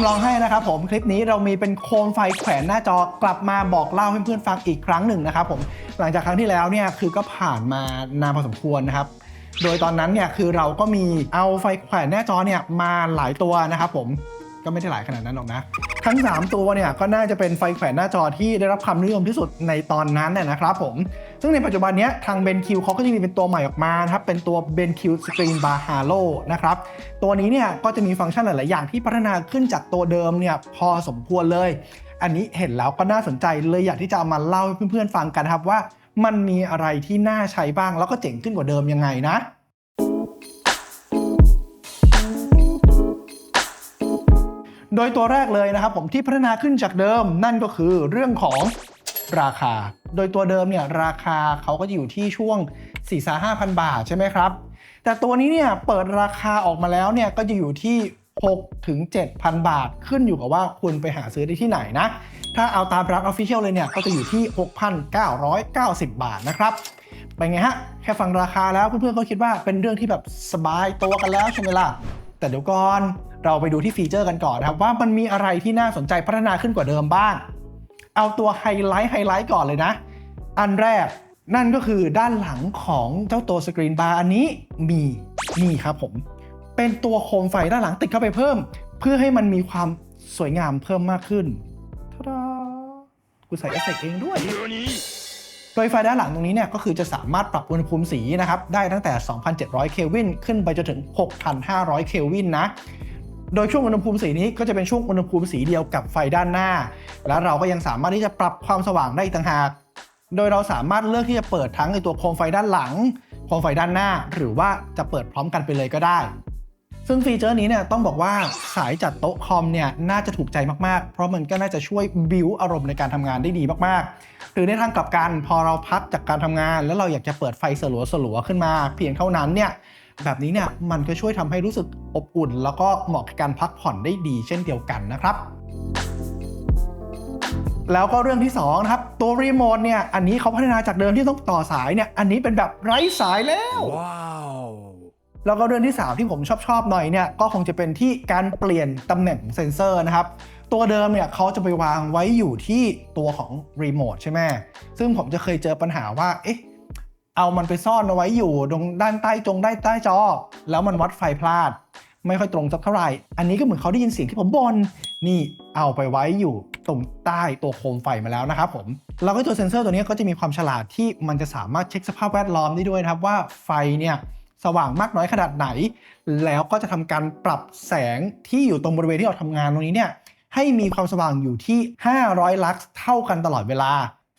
มลองให้นะครับผมคลิปนี้เรามีเป็นโคมไฟแขวนหน้าจอกลับมาบอกเล่าให้เพื่อนๆฟังอีกครั้งหนึ่งนะครับผมหลังจากครั้งที่แล้วเนี่ยคือก็ผ่านมานานพอสมควรนะครับโดยตอนนั้นเนี่ยคือเราก็มีเอาไฟแขวนหน้าจอเนี่ยมาหลายตัวนะครับผม ก็ไม่ได้หลายขนาดนั้นหรอกนะ ทั้ง 3 ตัวเนี่ยก็น่าจะเป็นไฟแขวนหน้าจอที่ได้รับความนิยมที่สุดในตอนนั้นเนี่ยนะครับผม ซึ่งในปัจจุบันนี้ทาง BenQ เขาก็จะมีเป็นตัวใหม่ออกมาครับ เป็นตัว BenQ Screen Bar Halo นะครับ ตัวนี้เนี่ยก็จะมีฟังก์ชันหลาย ๆ อย่างที่พัฒนาขึ้นจากตัวเดิมเนี่ยพอสมควรเลย อันนี้เห็นแล้วก็น่าสนใจเลยอยากที่จะเอามาเล่าให้เพื่อน ๆ ฟังกันครับว่า มันมีอะไรที่น่าใช้บ้างแล้วก็เจ๋งขึ้นกว่าเดิมยังไงนะ โดยตัวแรกเลยนะครับผมที่พัฒนาขึ้นจากเดิม นั่นก็คือเรื่องของราคา โดยตัวเดิมเนี่ยราคาเขาก็จะอยู่ที่ช่วง 4 5 0 0 0 บาทใช่ไหมครับ แต่ตัวนี้เนี่ยเปิดราคาออกมาแล้วเนี่ยก็จะอยู่ที่6ถึง7,000 บาทขึ้นอยู่กับว่าคุณไปหาซื้อได้ที่ไหนนะ ถ้าเอาตามร้านออฟฟิเชียลเลยเนี่ย ก็จะอยู่ที่ 6,990 บาทนะครับเป็นไงฮะ แค่ฟังราคาแล้วเพื่อนๆก็คิดว่าเป็นเรื่องที่แบบสบายตัวกันแล้วใช่ไหมล่ะ แต่เดี๋ยวก่อน เราไปดูที่ฟีเจอร์กันก่อนนะครับว่ามันมีอะไรที่น่าสนใจพัฒนาขึ้นกว่าเดิมบ้าง เอาตัวไฮไลท์ไฮไลท์ก่อนเลยนะ อันแรกนั่นก็คือด้านหลังของเจ้าตัวสกรีนบาร์อันนี้มีนี่ครับผม เป็นตัวโคมไฟด้านหลังติดเข้าไปเพิ่ม เพื่อให้มันมีความสวยงามเพิ่มมากขึ้นทาดากูใส่เอฟเฟกต์เองด้วย โดยไฟด้านหลังตรงนี้เนี่ยก็คือจะสามารถปรับอุณหภูมิสีนะครับ ได้ตั้งแต่ 2,700 เคลวิน ขึ้นไปจนถึง 6,500 เคลวินนะ โดยช่วงอุณหภูมิสีนี้ก็จะเป็นช่วงอุณหภูมิสีเดียวกับไฟด้านหน้า และเราก็ยังสามารถที่จะปรับความสว่างได้อีกต่างหาก โดยเราสามารถเลือกที่จะเปิดทั้งในตัวโคมไฟด้านหลัง โคมไฟด้านหน้า หรือว่าจะเปิดพร้อมกันไปเลยก็ได้ ซึ่งฟีเจอร์นี้เนี่ยต้องบอกว่าสายจัดโต๊ะคอมเนี่ยน่าจะถูกใจมากๆ เพราะมันก็น่าจะช่วยบิวอารมณ์ในการทำงานได้ดีมากๆ หรือในทางกลับกันพอเราพักจากการทำงาน แล้วเราอยากจะเปิดไฟสลัวๆขึ้นมา เพียงเท่านั้นเนี่ย แบบนี้เนี่ยมันก็ช่วยทำให้รู้สึกอบอุ่น แล้วก็เหมาะกับการพักผ่อนได้ดีเช่นเดียวกันนะครับ แล้วก็เรื่องที่2นะครับตัวรีโมทเนี่ยอันนี้เขาพัฒนาจากเดิมที่ต้องต่อสายเนี่ยอันนี้เป็นแบบไร้สายแล้ว Wow. แล้วก็เรื่องที่ 3 ที่ผมชอบชอบๆหน่อยเนี่ยก็คงจะเป็นที่การเปลี่ยนตำแหน่งเซ็นเซอร์นะครับ ตัวเดิมเนี่ยเขาจะไปวางไว้อยู่ที่ตัวของรีโมทใช่ไหมซึ่งผมจะเคยเจอปัญหาว่าเอ๊ะ เอามันไปซ่อนเอาไว้อยู่ตรงด้านใต้จงได้ใต้จอ แล้วมันวัดไฟพลาด ไม่ค่อยตรงสักเท่าไหร่ อันนี้ก็เหมือนเขาได้ยินเสียงที่ผมบนนี่เอาไปไว้อยู่ตรงใต้ตัวโคมไฟมาแล้วนะครับผมแล้วก็ตัวเซ็นเซอร์ตัวนี้ก็จะมีความฉลาดที่มันจะสามารถเช็คสภาพแวดล้อมได้ด้วยนะครับว่าไฟเนี่ยสว่างมากน้อยขนาดไหน แล้วก็จะทำการปรับแสงที่อยู่ตรงบริเวณที่เราทำงานตรงนี้เนี่ยให้มีความสว่างอยู่ที่ 500 ลักซ์เท่ากันตลอดเวลา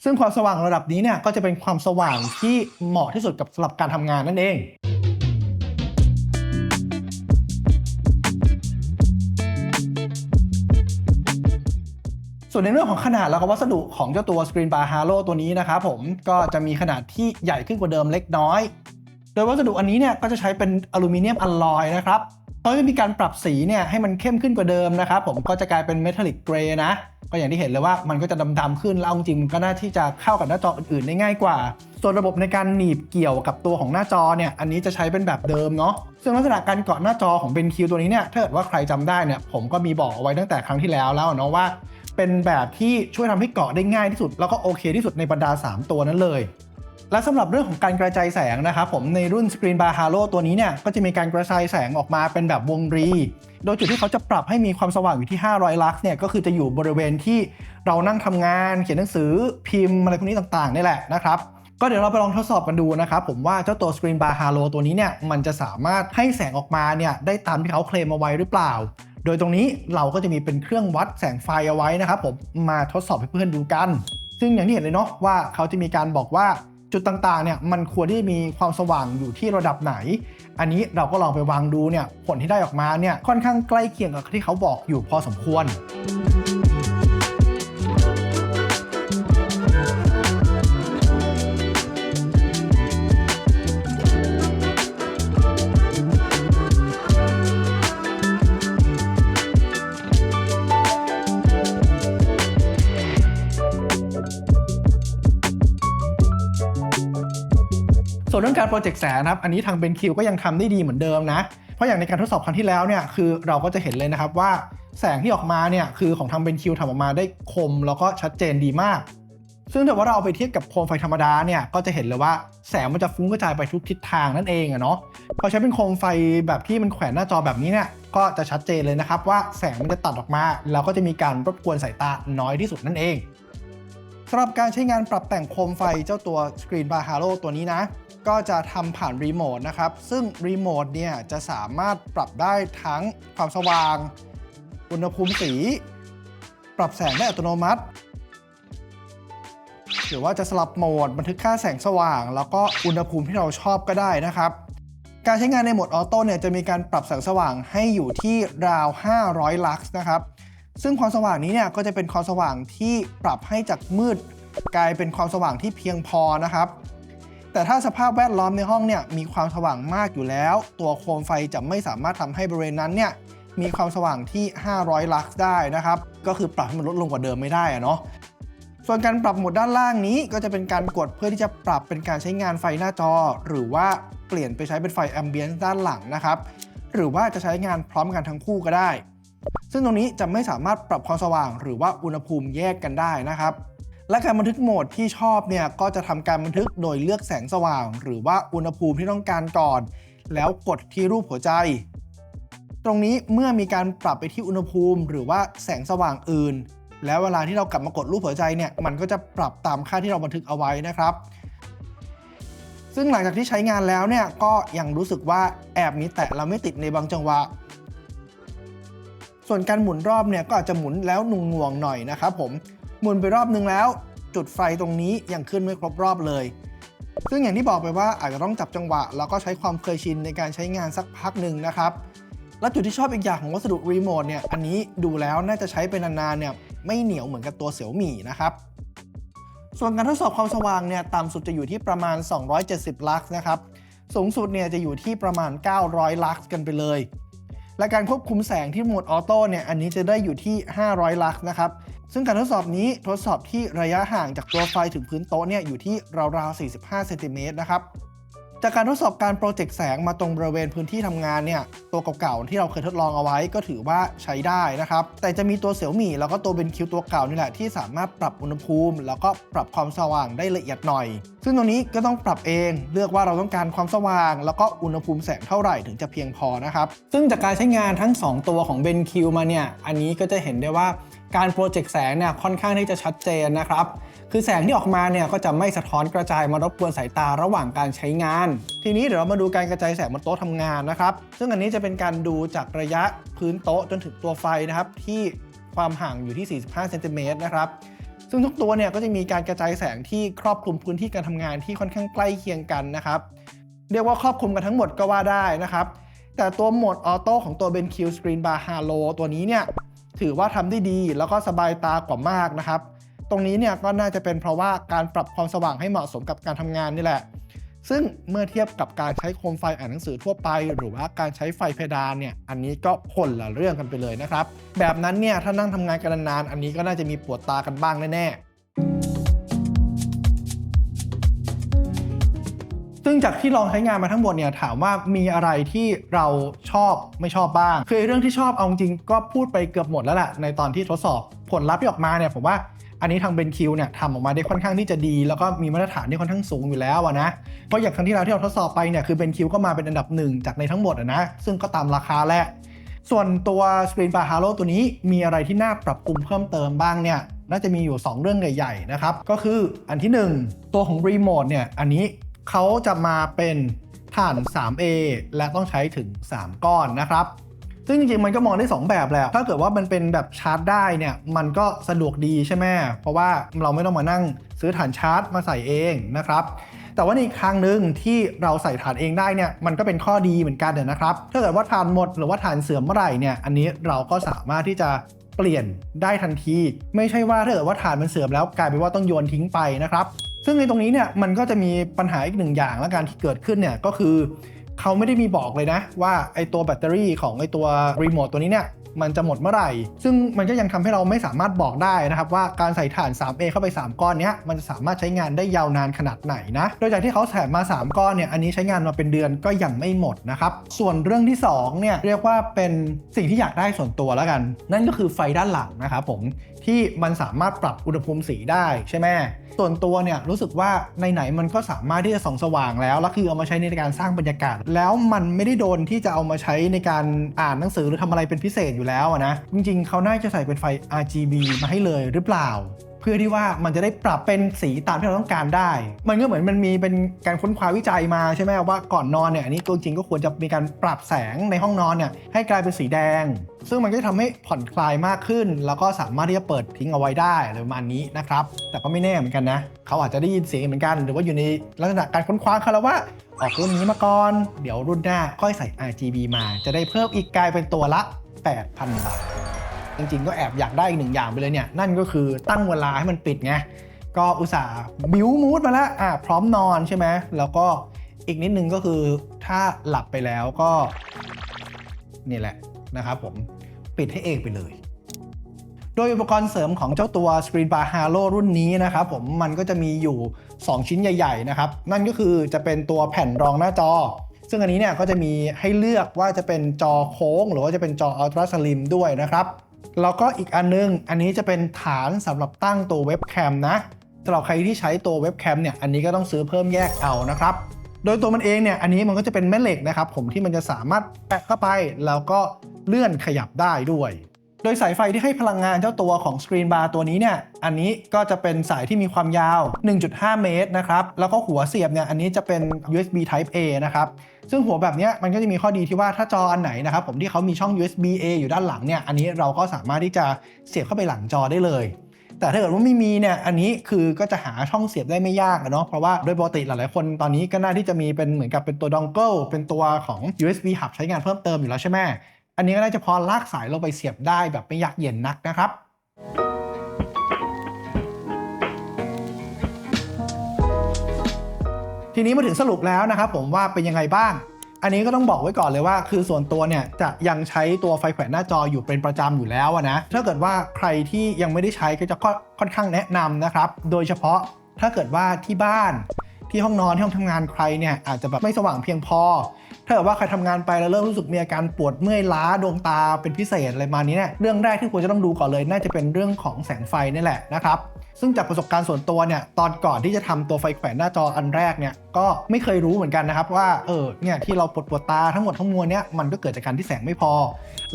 ซึ่งความสว่างระดับนี้เนี่ยก็จะเป็นความสว่างที่เหมาะที่สุดกับสำหรับการทำงานนั่นเอง ส่วนในเรื่องของขนาดแล้วก็วัสดุของเจ้าตัว Screen Bar Halo ตัวนี้นะครับผมก็จะมีขนาดที่ใหญ่ขึ้นกว่าเดิมเล็กน้อย โดยวัสดุอันนี้เนี่ยก็จะใช้เป็นอลูมิเนียมอลลอยนะครับเขาจะมีการปรับสีเนี่ยให้มันเข้มขึ้นกว่าเดิมนะครับผมก็จะกลายเป็นเมทัลลิกเกรย์นะ ก็อย่างที่เห็นเลยว่ามันก็จะดำๆขึ้น แล้วเอาจริงๆมันก็น่าที่จะเข้ากับหน้าจออื่นๆได้ง่ายกว่า ส่วนระบบในการหนีบเกี่ยวกับตัวของหน้าจอเนี่ยอันนี้จะใช้เป็นแบบเดิมเนาะซึ่งลักษณะการเกาะหน้าจอของ BenQ ตัวนี้เนี่ยถ้าเกิดว่าใครจำได้เนี่ยผมก็มีบอกเอาไว้ตั้งแต่ครั้งที่แล้วแล้วเนาะว่า เป็นแบบที่ช่วยทำให้เกาะได้ง่ายที่สุด แล้วก็โอเคที่สุดในบรรดา 3 ตัวนั้นเลย และสำหรับเรื่องของการกระจายแสงนะครับผมในรุ่น Screen Bar Halo ตัวนี้เนี่ยก็จะมีการกระจายแสงออกมาเป็นแบบวงรี โดยจุดที่เขาจะปรับให้มีความสว่างอยู่ที่ 500 ลักซ์เนี่ยก็คือจะอยู่บริเวณที่เรานั่งทำงาน เขียนหนังสือพิมพ์อะไรพวกนี้ต่างๆนี่แหละนะครับก็เดี๋ยวเราไปลองทดสอบกันดูนะครับผมว่าเจ้าตัว Screen Bar Halo ตัวนี้เนี่ยมันจะสามารถให้แสงออกมาเนี่ยได้ตามที่เขาเคลมเอาไว้หรือเปล่า โดยตรงนี้เราก็จะมีเป็นเครื่องวัดแสงไฟเอาไว้นะครับผมมาทดสอบให้เพื่อนดูกัน ซึ่งอย่างที่เห็นเลยเนาะว่าเขาจะมีการบอกว่า จุดต่างๆเนี่ยมันควรที่มีความสว่างอยู่ที่ระดับไหน อันนี้เราก็ลองไปวางดูเนี่ยผลที่ได้ออกมาเนี่ยค่อนข้างใกล้เคียงกับที่เขาบอกอยู่พอสมควร ส่วนเรื่องการโปรเจกต์แสงนะครับอันนี้ทาง BenQ ก็ยังทำได้ดีเหมือนเดิมนะ เพราะอย่างในการทดสอบครั้งที่แล้วเนี่ยคือเราก็จะเห็นเลยนะครับว่าแสงที่ออกมาเนี่ยคือของทางเบนคิวทำออกมาได้คมแล้วก็ชัดเจนดีมาก ซึ่งถ้าว่าเราเอาไปเทียบกับโคมไฟธรรมดาเนี่ยก็จะเห็นเลยว่าแสงมันจะฟุ้งกระจายไปทุกทิศทางนั่นเองอะเนาะพอใช้เป็นโคมไฟแบบที่มันแขวนหน้าจอแบบนี้เนี่ยก็จะชัดเจนเลยนะครับว่าแสงมันจะตัดออกมา แล้วก็จะมีการรบกวนสายตาน้อยที่สุดนั่นเองสำหรับการใช้งานปรับแต่งโคมไฟเจ้าตัว Screen Bar Halo ตัวนี้นะ ก็จะทำผ่านรีโมทนะครับ ซึ่งรีโมทเนี่ยจะสามารถปรับได้ทั้งความสว่าง อุณหภูมิสี ปรับแสงได้อัตโนมัติ หรือว่าจะสลับโหมดบันทึกค่าแสงสว่าง แล้วก็อุณหภูมิที่เราชอบก็ได้นะครับการใช้งานในโหมดออโต้เนี่ยจะมีการปรับแสงสว่างให้อยู่ที่ราว 500 ลักซ์นะครับ ซึ่งความสว่างนี้เนี่ยก็จะเป็นความสว่างที่ปรับให้จากมืด กลายเป็นความสว่างที่เพียงพอนะครับ แต่ถ้าสภาพแวดล้อมในห้องเนี่ยมีความสว่างมากอยู่แล้ว ตัวโคมไฟจะไม่สามารถทำให้บริเวณนั้นเนี่ยมีความสว่างที่ 500 ลักซ์ได้นะครับ ก็คือปรับให้มันลดลงกว่าเดิมไม่ได้อะเนาะส่วนการปรับโหมดด้านล่างนี้ก็จะเป็นการกดเพื่อที่จะปรับเป็นการใช้งานไฟหน้าจอ หรือว่าเปลี่ยนไปใช้เป็นไฟแอมเบียนซ์ด้านหลังนะครับ หรือว่าจะใช้งานพร้อมกันทั้งคู่ก็ได้ ซึ่งตรงนี้จะไม่สามารถปรับความสว่าง หรือว่าอุณหภูมิแยกกันได้นะครับ และการบันทึกโหมดที่ชอบเนี่ยก็จะทำการบันทึกโดยเลือกแสงสว่าง หรือว่าอุณหภูมิที่ต้องการก่อน แล้วกดที่รูปหัวใจ ตรงนี้เมื่อมีการปรับไปที่อุณหภูมิ หรือว่าแสงสว่างอื่น แล้วเวลาที่เรากลับมากดรูปหัวใจเนี่ยมันก็จะปรับตามค่าที่เราบันทึกเอาไว้นะครับ ซึ่งหลังจากที่ใช้งานแล้วเนี่ยก็ยังรู้สึกว่าแอบมีแตะเราไม่ติดในบางจังหวะส่วนการหมุนรอบเนี่ยก็อาจจะหมุนแล้วนุ่งหน่วงๆหน่อยนะครับผม หมุนไปรอบนึงแล้ว จุดไฟตรงนี้ยังขึ้นไม่ครบรอบเลย ซึ่งอย่างที่บอกไปว่าอาจจะต้องจับจังหวะ แล้วก็ใช้ความเคยชินในการใช้งานสักพักหนึ่งนะครับและจุดที่ชอบอีกอย่างของวัสดุรีโมทเนี่ยอันนี้ดูแล้วน่าจะใช้เป็นนานๆเนี่ยไม่เหนียวเหมือนกับตัวเสี่ยวหมี่นะครับส่วนการทดสอบความสว่างเนี่ยต่ำสุดจะอยู่ที่ประมาณ 270 ลักซ์นะครับ สูงสุดเนี่ยจะอยู่ที่ประมาณ 900 ลักซ์กันไปเลย และการควบคุมแสงที่โหมดออโต้เนี่ยอันนี้จะได้อยู่ที่ 500 ลักนะครับซึ่งการทดสอบนี้ทดสอบที่ระยะห่างจากตัวไฟถึงพื้นโต๊ะเนี่ยอยู่ที่ราวๆ45เซนติเมตรนะครับ จากการทดสอบการโปรเจกต์แสงมาตรงบริเวณพื้นที่ทำงานเนี่ยตัวเก่าๆที่เราเคยทดลองเอาไว้ก็ถือว่าใช้ได้นะครับแต่จะมีตัวเสี่ยวหมี่แล้วก็ตัวเบนคิวตัวเก่านี่แหละที่สามารถปรับอุณหภูมิ แล้วก็ปรับความสว่างได้ละเอียดหน่อย ซึ่งตรงนี้ก็ต้องปรับเองเลือกว่าเราต้องการความสว่าง แล้วก็อุณหภูมิแสงเท่าไหร่ถึงจะเพียงพอนะครับซึ่งจากการใช้งานทั้ง 2 ตัวของเบนคิวมาเนี่ยอันนี้ก็จะเห็นได้ว่า การโปรเจกต์แสงเนี่ยค่อนข้างที่จะชัดเจนนะครับ คือแสงที่ออกมาเนี่ยก็จะไม่สะท้อนกระจายมารบกวนสายตาระหว่างการใช้งาน ทีนี้เดี๋ยวเรามาดูการกระจายแสงบนโต๊ะทำงานนะครับ ซึ่งอันนี้จะเป็นการดูจากระยะพื้นโต๊ะจนถึงตัวไฟนะครับที่ความห่างอยู่ที่ 45เซนติเมตรนะครับซึ่งทุกตัวเนี่ยก็จะมีการกระจายแสงที่ครอบคลุมพื้นที่การทำงานที่ค่อนข้างใกล้เคียงกันนะครับ เรียกว่าครอบคลุมกันทั้งหมดก็ว่าได้นะครับ แต่ตัวโหมดออโต้ของตัว BenQ Screen Bar Halo ตัวนี้เนี่ย ถือว่าทำได้ดีแล้วก็สบายตากว่ามากนะครับ ตรงนี้เนี่ยก็น่าจะเป็นเพราะว่าการปรับความสว่างให้เหมาะสมกับการทำงานนี่แหละ ซึ่งเมื่อเทียบกับการใช้โคมไฟอ่านหนังสือทั่วไป หรือว่าการใช้ไฟเพดานเนี่ยอันนี้ก็คนละเรื่องกันไปเลยนะครับ แบบนั้นเนี่ยถ้านั่งทำงานกันนานๆอันนี้ก็น่าจะมีปวดตากันบ้างแน่ๆ จากที่ลองใช้งานมาทั้งหมดเนี่ยถามว่ามีอะไรที่เราชอบไม่ชอบบ้าง คือเรื่องที่ชอบเอาจริงก็พูดไปเกือบหมดแล้วแหละในตอนที่ทดสอบผลลัพธ์ที่ออกมาเนี่ยผมว่าอันนี้ทางเบนคิวเนี่ยทำออกมาได้ค่อนข้างที่จะดี แล้วก็มีมาตรฐานที่ค่อนข้างสูงอยู่แล้วนะ เพราะอย่างครั้งที่เราที่เราทดสอบไปเนี่ยคือเบนคิวก็มาเป็นอันดับหนึ่งจากในทั้งหมดนะ ซึ่งก็ตามราคาแหละส่วนตัว Screen Bar Halo ตัวนี้มีอะไรที่น่าปรับปรุงเพิ่มเติมบ้างเนี่ยน่าจะมีอยู่ 2 เรื่องใหญ่ ๆ นะครับ ก็คืออันที่ 1 ตัวของรีโมทเนี่ยอันนี้ เขาจะมาเป็นถ่าน 3A และต้องใช้ถึง 3 ก้อนนะครับ ซึ่งจริงๆ มันก็มองได้ 2 แบบแหละถ้าเกิดว่ามันเป็นแบบชาร์จได้เนี่ย มันก็สะดวกดีใช่ไหม เพราะว่าเราไม่ต้องมานั่งซื้อฐานชาร์จมาใส่เองนะครับ แต่ว่าในอีกทางหนึ่งที่เราใส่ฐานเองได้เนี่ย มันก็เป็นข้อดีเหมือนกันเนี่ยนะครับ ถ้าเกิดว่าฐานหมดหรือว่าฐานเสื่อมเมื่อไหร่เนี่ย อันนี้เราก็สามารถที่จะเปลี่ยนได้ทันที ไม่ใช่ว่าถ้าเกิดว่าฐานมันเสื่อมแล้วกลายเป็นว่าต้องโยนทิ้งไปนะครับ ซึ่งในตรงนี้เนี่ยมันก็จะมีปัญหาอีกหนึ่งอย่างและการที่เกิดขึ้นเนี่ยก็คือเขาไม่ได้มีบอกเลยนะ ว่าไอตัวแบตเตอรี่ของไอตัวรีโมทตัวนี้เนี่ยมันจะหมดเมื่อไหร่ ซึ่งมันก็ยังทำให้เราไม่สามารถบอกได้นะครับ ว่าการใส่ถ่าน 3A เข้าไป 3 ก้อนเนี้ยมันจะสามารถใช้งานได้ยาวนานขนาดไหนนะ โดยจากที่เขาแถมมา 3 ก้อนเนี่ย อันนี้ใช้งานมาเป็นเดือนก็ยังไม่หมดนะครับ ส่วนเรื่องที่ 2 เนี่ย เรียกว่าเป็นสิ่งที่อยากได้ส่วนตัวแล้วกัน นั่นก็คือไฟด้านหลังนะครับผมที่มันสามารถปรับอุณหภูมิสีได้ใช่ไหมส่วนตัวเนี่ยรู้สึกว่าในไหนมันก็สามารถที่จะส่องสว่างแล้วแล้วคือเอามาใช้ในการสร้างบรรยากาศ แล้วมันไม่ได้โดนที่จะเอามาใช้ในการอ่านหนังสือหรือทำอะไรเป็นพิเศษอยู่แล้วนะจริงๆเขาน่าจะใส่เป็นไฟ RGB มาให้เลยหรือเปล่า เพื่อที่ว่ามันจะได้ปรับเป็นสีตามที่เราต้องการได้ มันก็เหมือนมันมีเป็นการค้นคว้าวิจัยมาใช่ไหมว่าก่อนนอนเนี่ยอันนี้ตัวจริงก็ควรจะมีการปรับแสงในห้องนอนเนี่ยให้กลายเป็นสีแดง ซึ่งมันก็จะทำให้ผ่อนคลายมากขึ้น แล้วก็สามารถที่จะเปิดทิ้งเอาไว้ได้อะไรประมาณนี้นะครับแต่ก็ไม่แน่เหมือนกันนะเขาอาจจะได้ยินเสียงเหมือนกัน หรือว่าอยู่ในลักษณะการค้นคว้าคาราวะออกรุ่นนี้มาก่อน เดี๋ยวรุ่นหน้าค่อยใส่ RGB มา จะได้เพิ่มอีกกลายเป็นตัวละ 8,000 บาท จริงๆ ก็แอบอยากได้อีกหนึ่งอย่างไปเลยเนี่ย นั่นก็คือตั้งเวลาให้มันปิดไง ก็อุตส่าห์บิวมูดมาแล้วอะพร้อมนอนใช่ไหม แล้วก็อีกนิดนึงก็คือถ้าหลับไปแล้วก็ นี่แหละนะครับผมปิดให้เองไปเลย โดยอุปกรณ์เสริมของเจ้าตัว Screen Bar Halo รุ่นนี้นะครับผมมันก็จะมีอยู่ 2 ชิ้นใหญ่ ๆ นะครับ นั่นก็คือจะเป็นตัวแผ่นรองหน้าจอซึ่งอันนี้เนี่ยก็จะมีให้เลือกว่าจะเป็นจอโค้ง หรือว่าจะเป็นจอ Ultra Slim ด้วยนะครับ แล้วก็อีกอันนึง อันนี้จะเป็นฐานสำหรับตั้งตัวเว็บแคมนะสำหรับใครที่ใช้ตัวเว็บแคมเนี่ย อันนี้ก็ต้องซื้อเพิ่มแยกเอานะครับ โดยตัวมันเองเนี่ย อันนี้มันก็จะเป็นแม่เหล็กนะครับ ผมที่มันจะสามารถแปะเข้าไป แล้วก็เลื่อนขยับได้ด้วย โดยสายไฟที่ให้พลังงานเจ้าตัวของสกรีนบาร์ตัวนี้เนี่ย อันนี้ก็จะเป็นสายที่มีความยาว 1.5 เมตรนะครับ แล้วก็หัวเสียบเนี่ย อันนี้จะเป็น USB Type A นะครับ ซึ่งหัวแบบนี้มันก็จะมีข้อดีที่ว่าถ้าจออันไหนนะครับผมที่เขามีช่อง USB A อยู่ด้านหลังเนี่ยอันนี้เราก็สามารถที่จะเสียบเข้าไปหลังจอได้เลย แต่ถ้าเกิดว่าไม่มีเนี่ยอันนี้คือก็จะหาช่องเสียบได้ไม่ยากอะเนาะเพราะว่าโดยปกติหลายๆคนตอนนี้ก็น่าที่จะมีเป็นเหมือนกับเป็นตัวดองเกิลเป็นตัวของ USB hub ใช้งานเพิ่มเติมอยู่แล้วใช่ไหมอันนี้ก็น่าจะพอลากสายลงไปเสียบได้แบบไม่ยากเย็นนักนะครับ ทีนี้มาถึงสรุปแล้วนะครับผมว่าเป็นยังไงบ้าง อันนี้ก็ต้องบอกไว้ก่อนเลยว่า คือส่วนตัวเนี่ยจะยังใช้ตัวไฟแขวนหน้าจออยู่เป็นประจำอยู่แล้วนะ ถ้าเกิดว่าใครที่ยังไม่ได้ใช้ก็จะค่อนข้างแนะนำนะครับ โดยเฉพาะถ้าเกิดว่าที่บ้านที่ห้องนอนที่ห้องทำงานใครเนี่ยอาจจะแบบไม่สว่างเพียงพอ ถ้าเกิดว่าใครทำงานไปแล้วเริ่มรู้สึกมีอาการปวดเมื่อยล้าดวงตาเป็นพิเศษอะไรมานี้เนี่ยเรื่องแรกที่ควรจะต้องดูก่อนเลยน่าจะเป็นเรื่องของแสงไฟนี่แหละนะครับซึ่งจากประสบการณ์ส่วนตัวเนี่ยตอนก่อนที่จะทำตัวไฟแขวนหน้าจออันแรกเนี่ยก็ไม่เคยรู้เหมือนกันนะครับว่าเออเนี่ยที่เราปวดปวดตาทั้งหมดทั้งมวลเนี่ยมันก็เกิดจากการที่แสงไม่พอ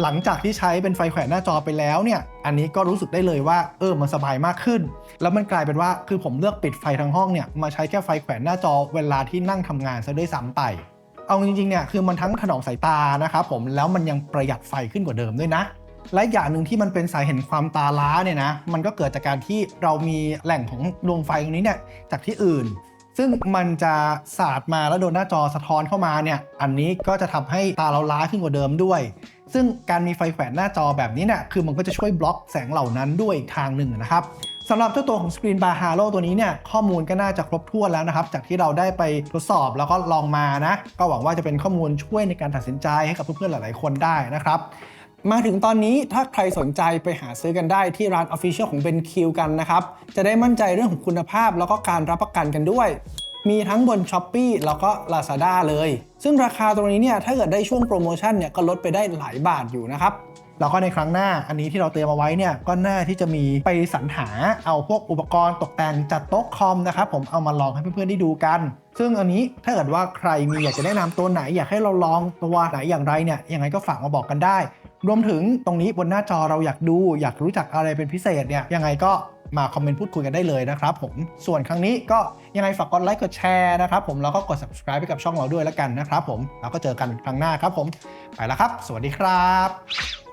หลังจากที่ใช้เป็นไฟแขวนหน้าจอไปแล้วเนี่ยอันนี้ก็รู้สึกได้เลยว่าเออมันสบายมากขึ้น แล้วมันกลายเป็นว่าคือผมเลือกปิดไฟทั้งห้องเนี่ยมาใช้แค่ไฟแขวนหน้าจอเวลาที่นั่งทำงานซะด้วยซ้ำไป เอาจริงๆเนี่ยคือมันทั้งถนอมสายตานะครับผมแล้วมันยังประหยัดไฟขึ้นกว่าเดิมด้วยนะ และอย่างหนึ่งที่มันเป็นสายเหตุความตาล้าเนี่ยนะมันก็เกิดจากการที่เรามีแหล่งของดวงไฟตรงนี้เนี่ยจากที่อื่น ซึ่งมันจะสาดมาแล้วโดนหน้าจอสะท้อนเข้ามาเนี่ยอันนี้ก็จะทำให้ตาเราล้าขึ้นกว่าเดิมด้วย ซึ่งการมีไฟแขวนหน้าจอแบบนี้เนี่ยคือมันก็จะช่วยบล็อกแสงเหล่านั้นด้วยอีกทางหนึ่งนะครับ สำหรับเจ้าตัวของ Screen Bar Halo ตัวนี้เนี่ยข้อมูลก็น่าจะครบถ้วนแล้วนะครับ จากที่เราได้ไปทดสอบแล้วก็ลองมานะ ก็หวังว่าจะเป็นข้อมูลช่วยในการตัดสินใจให้กับเพื่อนๆหลาย ๆ คนได้นะครับมาถึงตอนนี้ถ้าใครสนใจไปหาซื้อกันได้ที่ร้าน Official ของ BenQ กันนะครับ จะได้มั่นใจเรื่องของคุณภาพแล้วก็การรับประกันกันด้วย มีทั้งบน s h อ p e e แล้วก็ Lazada เลย ซึ่งราคาตรงนี้เนี่ยถ้าเกิดได้ช่วงโปรโมชั่นเนี่ยก็ลดไปได้หลายบาทอยู่นะครับ แล้วก็ในครั้งหน้าอันนี้ที่เราเตรียมเอาไว้เนี่ยก็น่าที่จะมีไปสรรหาเอาพวกอุปกรณ์ตกแต่งจัดโต๊ะคอมนะครับผมเอามาลองให้เพื่อนๆได้ดูกัน ซึ่งอันนี้ถ้าเกิดว่าใครมีอยากจะแนะนำตัวไหน อยากให้เราลองตัวไหนอย่างไรเนี่ยยังไงก็ฝากมาบอกกันได้ รวมถึงตรงนี้บนหน้าจอเราอยากดู อยากรู้จักอะไรเป็นพิเศษเนี่ยยังไงก็มาคอมเมนต์พูดคุยกันได้เลยนะครับผม ส่วนครั้งนี้ก็ยังไงฝากกดไลค์กดแชร์นะครับผม แล้วก็กด subscribe ให้กับช่องเราด้วยแล้วกันนะครับผม แล้วก็เจอกันครั้งหน้าครับผม ไปแล้วครับ สวัสดีครับ